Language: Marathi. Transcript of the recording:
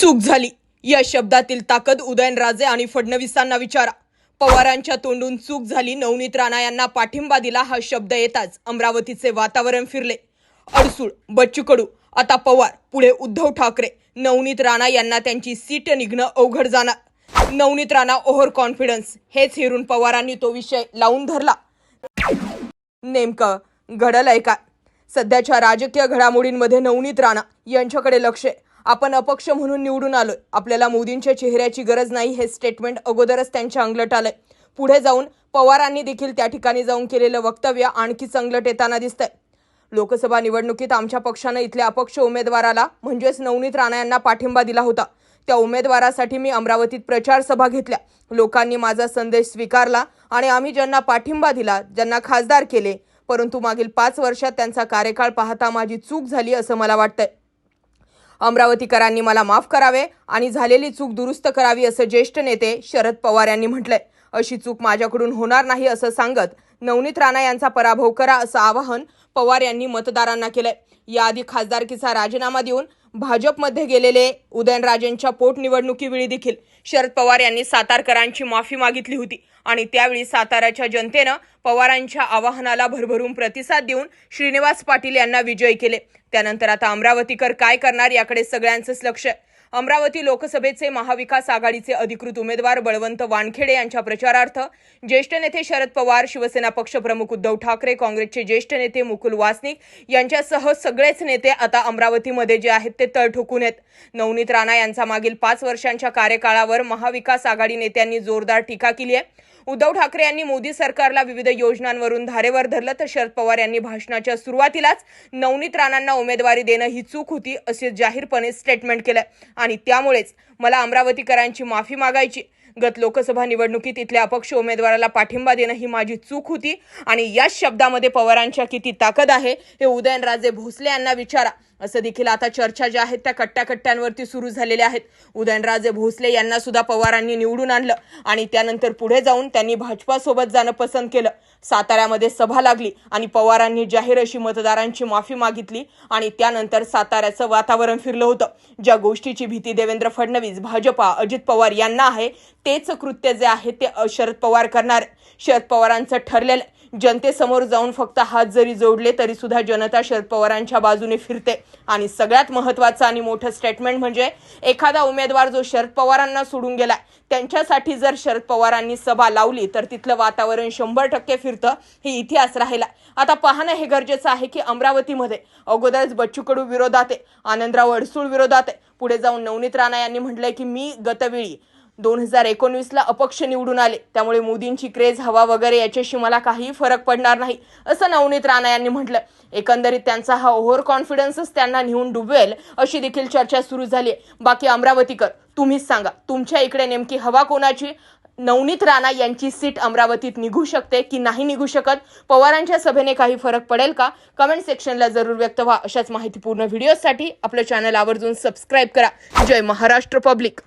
चूक झाली. या शब्दातील ताकद उदयनराजे आणि फडणवीसांना विचारा. पवारांच्या तोंडून चूक झाली नवनीत राणा यांना पाठिंबा दिला हा शब्द येताच अमरावतीचे वातावरण फिरले. अडसूळ बच्चू कडू आता पवार पुढे उद्धव ठाकरे नवनीत राणा यांना त्यांची सीट निघणं अवघड जाणार. नवनीत राणा ओव्हर कॉन्फिडन्स हेच हिरून पवारांनी तो विषय लावून धरला. नेमकं घडलंय काय? सध्याच्या राजकीय घडामोडींमध्ये नवनीत राणा यांच्याकडे लक्ष आहे. आपण अपक्ष म्हणून निवडून आलोय. आपल्याला मोदींच्या चेहऱ्याची गरज नाही हे स्टेटमेंट अगोदरच त्यांच्या अंगलट आलंय. पुढे जाऊन पवारांनी देखील त्या ठिकाणी जाऊन केलेलं वक्तव्य आणखी संगलट येताना दिसतंय. लोकसभा निवडणुकीत आमच्या पक्षानं इथल्या अपक्ष उमेदवाराला म्हणजेच नवनीत राणा यांना पाठिंबा दिला होता. त्या उमेदवारासाठी मी अमरावतीत प्रचार सभा घेतल्या. लोकांनी माझा संदेश स्वीकारला आणि आम्ही ज्यांना पाठिंबा दिला ज्यांना खासदार केले परंतु मागील पाच वर्षात त्यांचा कार्यकाळ पाहता माझी चूक झाली असं मला वाटतंय. अमरावतीकरांनी मला माफ करावे आणि झालेली चूक दुरुस्त करावी असं ज्येष्ठ नेते शरद पवार यांनी म्हटलंय. अशी चूक माझ्याकडून होणार नाही असं सांगत नवनीत राणा यांचा पराभव करा असं आवाहन पवार यांनी मतदारांना केलंय. याआधी खासदारकीचा राजीनामा देऊन भाजपमध्ये गेलेले उदयनराजेंच्या पोटनिवडणुकीवेळी देखील शरद पवार यांनी सातारकरांची माफी मागितली होती. आणि त्यावेळी साताऱ्याच्या जनतेनं पवारांच्या आवाहनाला भरभरून प्रतिसाद देऊन श्रीनिवास पाटील यांना विजयी केले. त्यानंतर आता अमरावतीकर काय करणार याकडे सगळ्यांचंच लक्ष आहे. अमरावती लोकसभेचे महाविकास आघाडीचे अधिकृत उमेदवार बळवंत वानखेडे यांच्या प्रचारार्थ ज्येष्ठ नेते शरद पवार शिवसेना पक्षप्रमुख उद्धव ठाकरे काँग्रेसचे ज्येष्ठ नेते मुकुल वासनिक यांच्यासह सगळेच नेते आता अमरावतीमध्ये जे आहेत ते तळ ठोकून आहेत. नवनीत राणा यांचा मागील पाच वर्षांच्या कार्यकाळावर महाविकास आघाडी नेत्यांनी जोरदार टीका केली आहे. उद्धव ठाकरे यांनी मोदी सरकारला विविध योजनांवरून धारेवर धरलं तर शरद पवार यांनी भाषणाच्या सुरुवातीलाच नवनीत राणांना उमेदवारी देणं ही चूक होती असे जाहीरपणे स्टेटमेंट केलं आणि त्यामुळेच मला अमरावतीकरांची माफी मागायची. गत लोकसभा निवडणुकीत इथल्या अपक्ष उमेदवाराला पाठिंबा देणं ही माझी चूक होती. आणि याच शब्दामध्ये पवारांच्या किती ताकद आहे हे उदयनराजे भोसले यांना विचारा. असं देखील आता चर्चा ज्या आहेत त्या कट्ट्याकट्ट्यांवरती सुरू झालेल्या आहेत. उदयनराजे भोसले यांना सुद्धा पवारांनी निवडून आणलं. आणि त्यानंतर पुढे जाऊन त्यांनी भाजपासोबत जाणं पसंत केलं. साताऱ्यामध्ये सभा लागली आणि पवारांनी जाहीर अशी मतदारांची माफी मागितली आणि त्यानंतर साताऱ्याचं वातावरण फिरलं होतं. ज्या गोष्टीची भीती देवेंद्र फडणवीस भाजपा अजित पवार यांना आहे तेच कृत्य जे आहे ते अ, शरद पवार करणार. शरद पवारांचं ठरलेलं जनतेसमोर जाऊन फक्त हात जरी जोडले तरी सुद्धा जनता शरद पवारांच्या बाजूने फिरते. आणि सगळ्यात महत्त्वाचं आणि मोठं स्टेटमेंट म्हणजे एखादा उमेदवार जो शरद पवारांना सोडून गेलाय त्यांच्यासाठी जर शरद पवारांनी सभा लावली तर तिथलं वातावरण शंभर टक्के फिरतं हे इतिहास राहिला. आता पाहणं हे गरजेचं आहे की अमरावतीमध्ये अगोदरच बच्चू कडू विरोधात आहे आनंदराव अडसूळ विरोधात आहे. पुढे जाऊन नवनीत राणा यांनी म्हटलंय की मी गतवेळी दोन हजार एकोणवीसला अपक्ष निवडून आले. त्यामुळे मोदींची क्रेज हवा वगैरे याच्याशी मला काहीही फरक पडणार नाही असं नवनीत राणा यांनी म्हटलं एकंदरीत त्यांचा हा ओव्हर कॉन्फिडन्सच त्यांना नेऊन डुबवेल अशी देखील चर्चा सुरू झाली आहे बाकी अमरावतीकर तुम्हीच सांगा तुमच्या इकडे नेमकी हवा कोणाची? नवनीत राणा यांची सीट अमरावतीत निघू शकते की नाही निघू शकत? पवारांच्या सभेने काही फरक पडेल का? कमेंट सेक्शनला जरूर व्यक्त व्हा. अशाच माहितीपूर्ण व्हिडिओसाठी आपलं चॅनल आवर्जून सबस्क्राईब करा. जय महाराष्ट्र पब्लिक